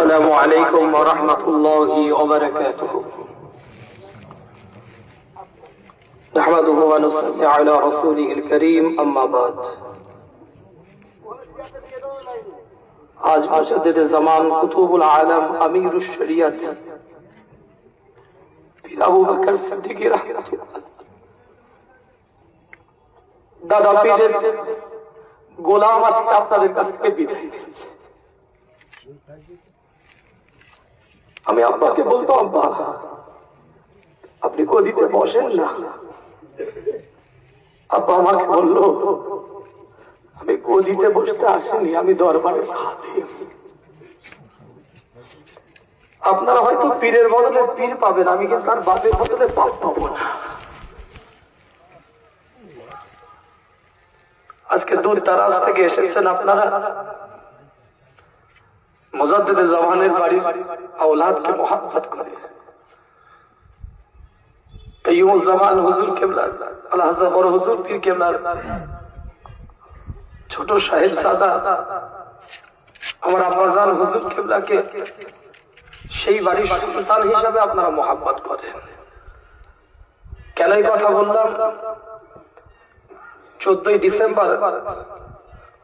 السلام عليكم ورحمة الله وبركاته نحمده ونصلي على رسوله الكريم أما بعد আজ মুজাদ্দিদ জামান কুতুবুল আলম আমির শরিয়ত পীর আবু বকর সিদ্দিকী রাহমাতুল্লাহ দাদা পীরের গোলাম আজকে আপনাদের কাছ থেকে বিদায় নিয়েছে আমি আব্বাকে বলতো আব্বা, আপনি গদিতে বসেন না। আব্বা আমাকে বলল, আমি গদিতে বসতে আসিনি, আমি দরবারে খাতে আপনারা হয়তো পীরের বদলে পীর পাবেন, আমি কিন্তু তার বাপের বদলে পাপ পাবো না। আজকে দূর দারাজ থেকে এসেছেন আপনারা। মুজাদ্দিদে আওলাদকে করে। হুজুর আল্লাহ বড় হুজুর পীর ছোট সাহেব সাদা, আমার আব্বাজান হুজুর কেবলাকে সেই বাড়ির সন্তান হিসাবে আপনারা মোহাব্বত করেন। কেন কথা বললাম? চোদ্দই ডিসেম্বর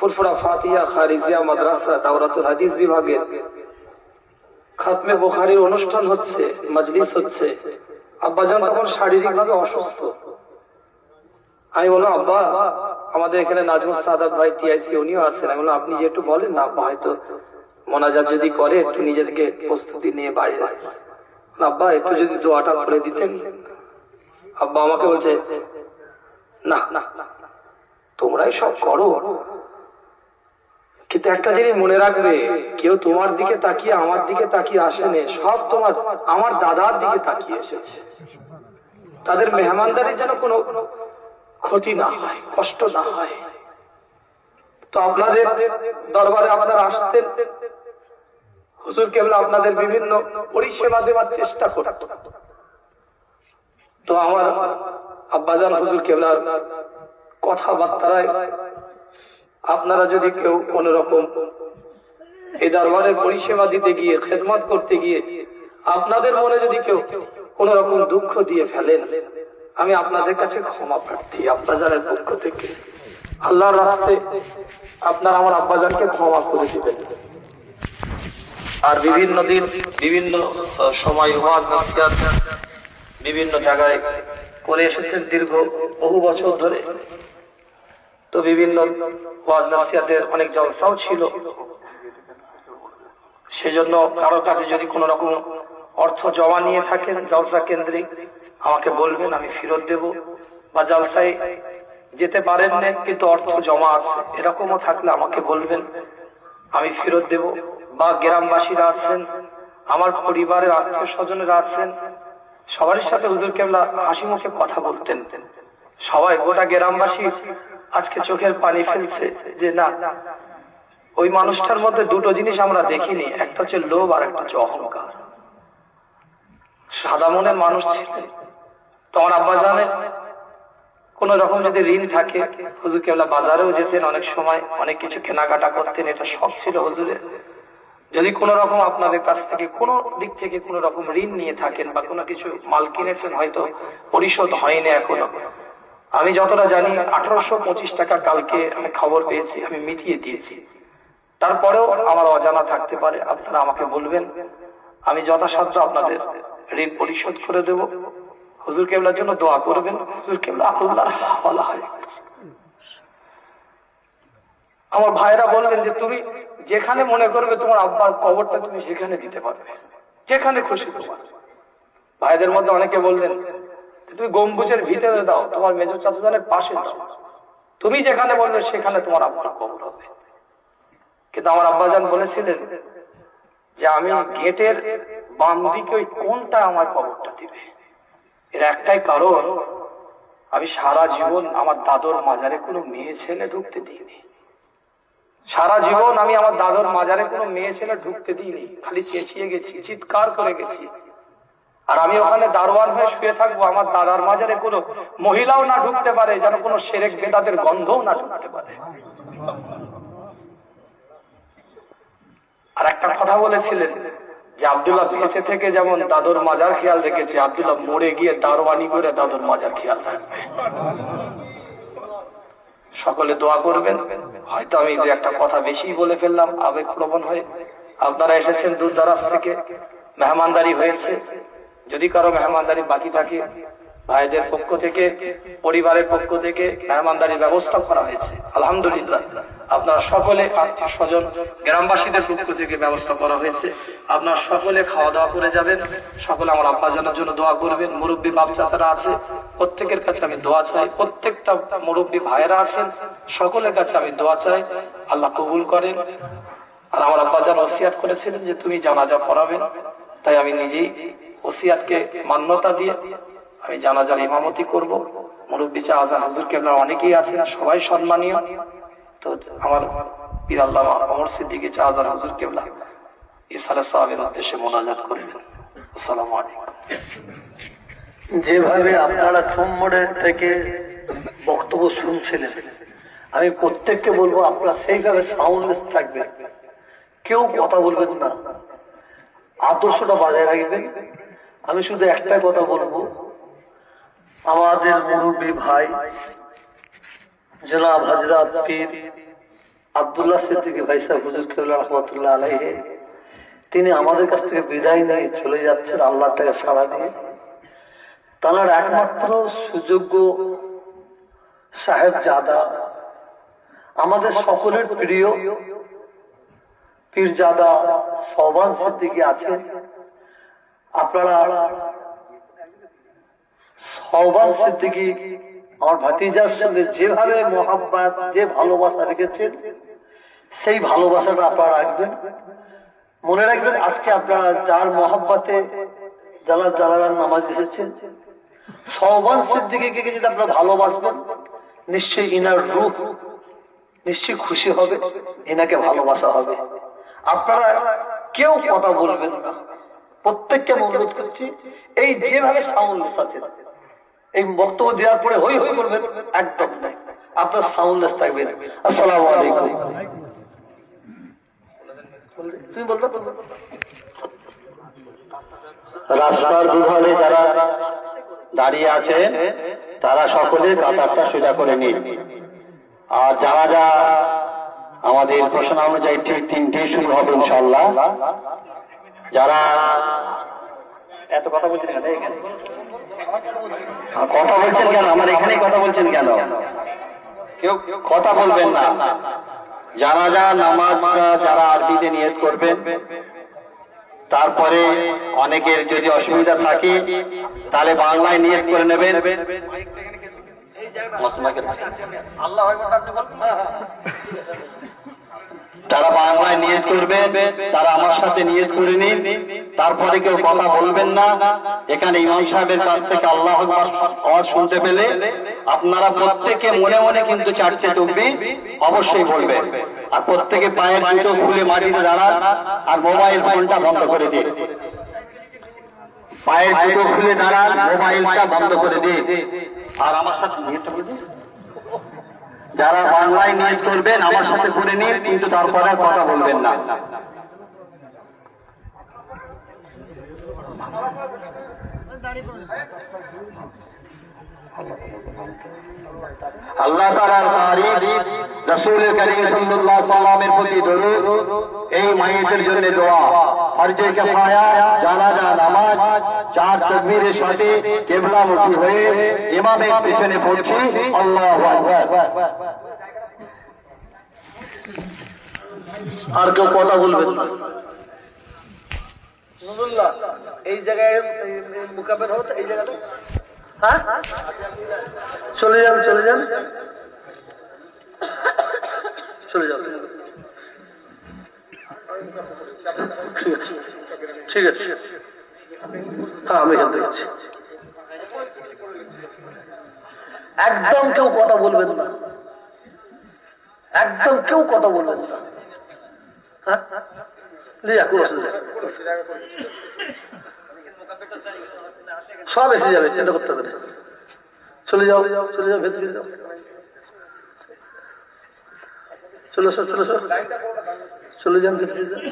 ফুরফুরা ফাতিয়া খারিজিয়া, মাদ্রাসা দাওরাতুল হাদিস বিভাগের খাতমে বোখারির অনুষ্ঠান হচ্ছে, মজলিস হচ্ছে। আব্বাজান তখন শারীরিক ভাবে অসুস্থ। আমি বললাম, আব্বা, আমাদের এখানে নাজমুল সাদাত ভাই টিআইসি উনিও আছেন। আমি বললাম, আপনি যে একটু বলেন না, আব্বা হয়তো মোনাজাত যদি করে, একটু নিজে থেকে প্রস্তুতি নিয়ে বাইরে আব্বা, একটু যদি দোয়াটা করে দিতেন। আব্বা আমাকে বলছে না না, তোমরাই সব করো। কিন্তু একটা জিনিস মনে রাখবে, কেউ তোমার দিকে তাকিয়ে আমার দিকে তাকিয়ে আসেনি, সব তোমার, আমার দাদার দিকে তাকিয়ে এসেছে। তাদের মেহমানদারির যেন কোনো ক্ষতি না হয়, কষ্ট না হয়। তো আপনাদের দরবারে আপনারা আসতেন। হুজুর কেবল আপনাদের বিভিন্ন পরিষেবা দেওয়ার চেষ্টা করত। তো আমার আব্বাজান হুজুর কেবলার কথাবার্তায় আপনারা যদি কেউ কোন রকম এই দরবারের পরিষেবা দিতে গিয়ে, খেদমত করতে গিয়ে আপনাদের মনে যদি কেউ কোন রকম দুঃখ দিয়ে ফেলেন, আমি আপনাদের কাছে ক্ষমা প্রার্থী। আব্বাজানের পক্ষ থেকে আল্লাহর রাস্তে আপনার আমার আব্বাজানকে ক্ষমা করে দিবেন। আর বিভিন্ন দিন, বিভিন্ন সময়, ওয়াজ, নাসিয়াত বিভিন্ন জায়গায় করে এসেছেন দীর্ঘ বহু বছর ধরে। তো বিভিন্ন অনেক জলসাও ছিল। সেজন্য কারোর কাছে যদি কোন রকম অর্থ জমা নিয়ে থাকেন জলসা কেন্দ্রিক আমাকে বলবেন, আমি ফেরত দেব। বা জলসায় যেতে পারেন না, কিন্তু অর্থ জমা আছে। এরকমও থাকলে আমাকে বলবেন, আমি ফেরত দেব। বা গ্রামবাসীরা আছেন, আমার পরিবারের আত্মীয় স্বজনেরা আছেন সবার সাথে হুজুর কেবলা হাসি মুখে কথা বলতেন। সবাই গোটা গ্রামবাসী আজকে চোখের পানি ফেলছে যে না, ওই মানুষটার মধ্যে দুটো জিনিস আমরা দেখিনি, একটা হচ্ছে লোভ আর একটা হচ্ছে অহংকার। সাদা মনের মানুষ ছিলেন তোমার আব্বা জানে, কোন রকম যদি ঋণ থাকে, হুজুর কেবলা বাজারেও যেতেন অনেক সময়, অনেক কিছু কেনাকাটা করতেন, এটা শখ ছিল হুজুরের। যদি কোন রকম আপনাদের কাছ থেকে কোন দিক থেকে কোন রকম ঋণ নিয়ে থাকেন বা কোনো কিছু মাল কিনেছেন, হয়তো পরিশোধ হয়নি এখনও। আমি যতটা জানি, আঠারোশো পঁচিশ টাকা কালকে আমি খবর পেয়েছি, আমি মিটিয়ে দিয়েছি। তারপরেও আমার অজানা থাকতে পারে, আপনারা আমাকে বলবেন। আমি যথাসাধ্য আপনাদের ঋণ পরিশোধ করে দেব। হুজুর কেবলার জন্য দোয়া করবেন। হুজুর কেবলা আল্লাহর হয়ে গেছে। আমার ভাইরা বললেন যে, তুমি যেখানে মনে করবে তোমার আব্বার কবরটা তুমি সেখানে দিতে পারবে। যেখানে খুশি তোমার। ভাইদের মধ্যে অনেকে বললেন তুমি গম্বুজের ভিতরে দাও, তোমার মেজর চাচাজানের পাশে দাও। তুমি যেখানে বলবে, সেখানে তোমার আব্বার কবর হবে। কিন্তু আমার আব্বাজান বলেছিলেন যে, আমি গেটের বাম দিকে ওই কোনটা আমার কবরটা দিবে। এর একটাই কারণ, আমি সারা জীবন আমার দাদর মাজারে কোনো মেয়ে ছেলে ঢুকতে দিইনি। সারা জীবন আমি আমার দাদর মাজারে কোনো মেয়ে ছেলে ঢুকতে দিইনি। খালি চেঁচিয়ে গেছি, চিৎকার করে গেছি। আর আমি ওখানে দারোয়ান হয়ে শুয়ে থাকব, আমার দাদার মাজারে কোনো মহিলাও না ঢুকতে পারে, যেন কোনো সেরেক বেদাদের গন্ধও না ঢুকতে পারে। আর একটা কথা বলেছিলেন যে আব্দুল্লাহ বেঁচে থেকে যেমন দাদুর মাজার খেয়াল রেখেছে, আব্দুল্লাহ মরে গিয়ে দারোয়ানি করে দাদুর মাজার খেয়াল রাখবে। সকলে দোয়া করবেন। হয়তো আমি দু একটা কথা বেশি বলে ফেললাম আবেগ প্রবণ হয়ে। আপনারা এসেছেন দূর দারাজ থেকে, মেহমানদারি হয়েছে। যদি কারও মেহমানদারি বাকি থাকে, ভাইদের পক্ষ থেকে, পরিবারের পক্ষ থেকে মেহমানদারির ব্যবস্থা করা হয়েছে। আলহামদুলিল্লাহ। আপনারা সকলে আত্মীয় স্বজন, গ্রামবাসীদের পক্ষ থেকে ব্যবস্থা করা হয়েছে। আপনারা সকলে খাওয়া দাওয়া করে যাবেন। সকলে আমার আব্বা জানার জন্য দোয়া করবেন। মুরব্বী বাপ চাচারা আছে, প্রত্যেকের কাছে আমি দোয়া চাই। প্রত্যেকটা মুরব্বী ভাইয়েরা আছেন, সকলের কাছে আমি দোয়া চাই। আল্লাহ কবুল করেন। আর আমার আব্বা জান ওসিয়াত করেছিলেন যে, তুমি জানাজা পড়াবেন তাই আমি নিজেই ওসিয়াতকে মান্যতা দিয়ে আমি জানাজার ইমামতি করব। মুরব্বী চা আজান হুজুর কেবলা অনেকেই আছেন, সবাই সম্মানীয়। তো আমার পীর আল্লাহ অমর সিদ্দিকে চা আজান হুজুর কেবলা ইসালে সাহেবের মোনাজাত করবেন যেভাবে আপনারা চুম্বনের থেকে বক্তব্য শুনছিলেন, আমি প্রত্যেককে বলব, আপনারা সেইভাবে সাউন্ডলেস থাকবেন। কেউ কথা বলবেন না। আদর্শটা বজায় রাখবেন। আমি শুধু একটা কথা বলব। আমাদের মুরব্বী ভাই, জনাব হজরত আবদুল্লাহ সিদ্দিকী ভাই সাহেব, হুজুর রহমতুল্লাহ আলাইহে, তিনি আমাদের কাছ থেকে বিদায় নিয়ে চলে যাচ্ছেন আল্লাহর টাকা সাড়া দিয়ে। তার একমাত্র সুযোগ্য সাহেব জাদা আমাদের সকলের প্রিয় পীরজাদা সবান সিদ্দিকি আছে আপনারা সবান সিদ্দিকি, আমার ভাতিজার সঙ্গে যেভাবে যে ভালোবাসা রেখেছেন, সেই ভালোবাসাটা আপনারা রাখবেন। মনে রাখবেন আজকে আপনারা যার মহাব্বাতে যারা যারা নামাজ এসেছেন সহবান সিদ্দিকে যদি আপনারা ভালোবাসবেন, নিশ্চয়ই ইনার রূপ নিশ্চয়ই খুশি হবে এনাকে ভালোবাসা হবে। আপনারা কেউ কথা বলবেন না। প্রত্যেককে অনুরোধ করছি, এই যেভাবে সাউন্ডলেস আছেন এই বক্তব্য দেওয়ার পরে হই হই করবেন, একদম নাই। আপনার সাউন্ডলেস থাকবেন আসসালামু আলাইকুম। রাস্তার দুধারে যারা দাঁড়িয়ে আছে, তারা সকলে কাতারটা সোজা করে নিন। আর যারা যা আমাদের ঘোষণা অনুযায়ী ঠিক তিনটে শুরু হবে ইনশাল্লাহ যারা এত কথা বলছেন কেন? এখানে কথা বলছেন কেন? আমার এখানেই কথা বলছেন কেন? কেউ কথা বলবেন না। যারা যা নামাজ যারা আরবিতে নিয়ত করবেন তারপরে অনেকের যদি অসুবিধা থাকে তাহলে বাংলায় নিয়ত করে নেবেন। আল্লাহ যারা বাংলায় নিয়ত করবেন তারা আমার সাথে নিয়ত করে নিন। তারপরে কেউ কথা বলবেন না। এখানে ইমাম সাহেবের কাছ থেকে আল্লাহ আওয়াজ শুনতে পেলে আপনারা প্রত্যেকে মনে মনে কিন্তু চারটে টুকবি অবশ্যই বলবেন। আর প্রত্যেকে পায়ের জুতো খুলে মাটিতে দাঁড়ান আর মোবাইল ফোনটা বন্ধ করে দিন। পায়ের জুতো খুলে দাঁড়ান, মোবাইলটা বন্ধ করে দিন। আর আমার সাথে নিয়তটা করে দিন। যারা বাংলায় নিয়োগ করবেন আমার সাথে করে নিন কিন্তু তারপরে আর কথা বলবেন না। আল্লাহ তাআলার তারিফ রাসূল করিম সাল্লাল্লাহু সাল্লামের প্রতি দরুদ। এই মাইয়েতের জন্য দোয়া। ফরজে কিফায়া, জানাজা, নামাজ চার তাকবীরের সাথে কিবলামুখী হয়ে ইমামের পিছনে পড়ছি। আল্লাহু আর কেউ কথা বলবেন না। এই জায়গায় মুকাবের হতো এই জায়গাটা? হ্যাঁ? চলে যান চলে যান। চলে যাও। ঠিক আছে হ্যাঁ আমি এখান থেকে একদম কেউ কথা বলবেন না। একদম কেউ কথা বলবেন না। হ্যাঁ। সব এসে যাবে চিন্তা করতে হবে। চলে যাও চলে যাও ভেতরে। যাও চলে এসো চলে। এসো চলে যান ভেতরে। যান।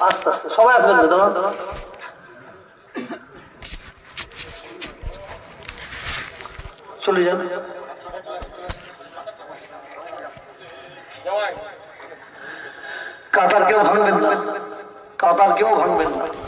আস্তে আস্তে, সবাই দাঁড়ান যান। কাতার কেউ ভাঙবেন না। কাতার কেউ ভাঙবেন না।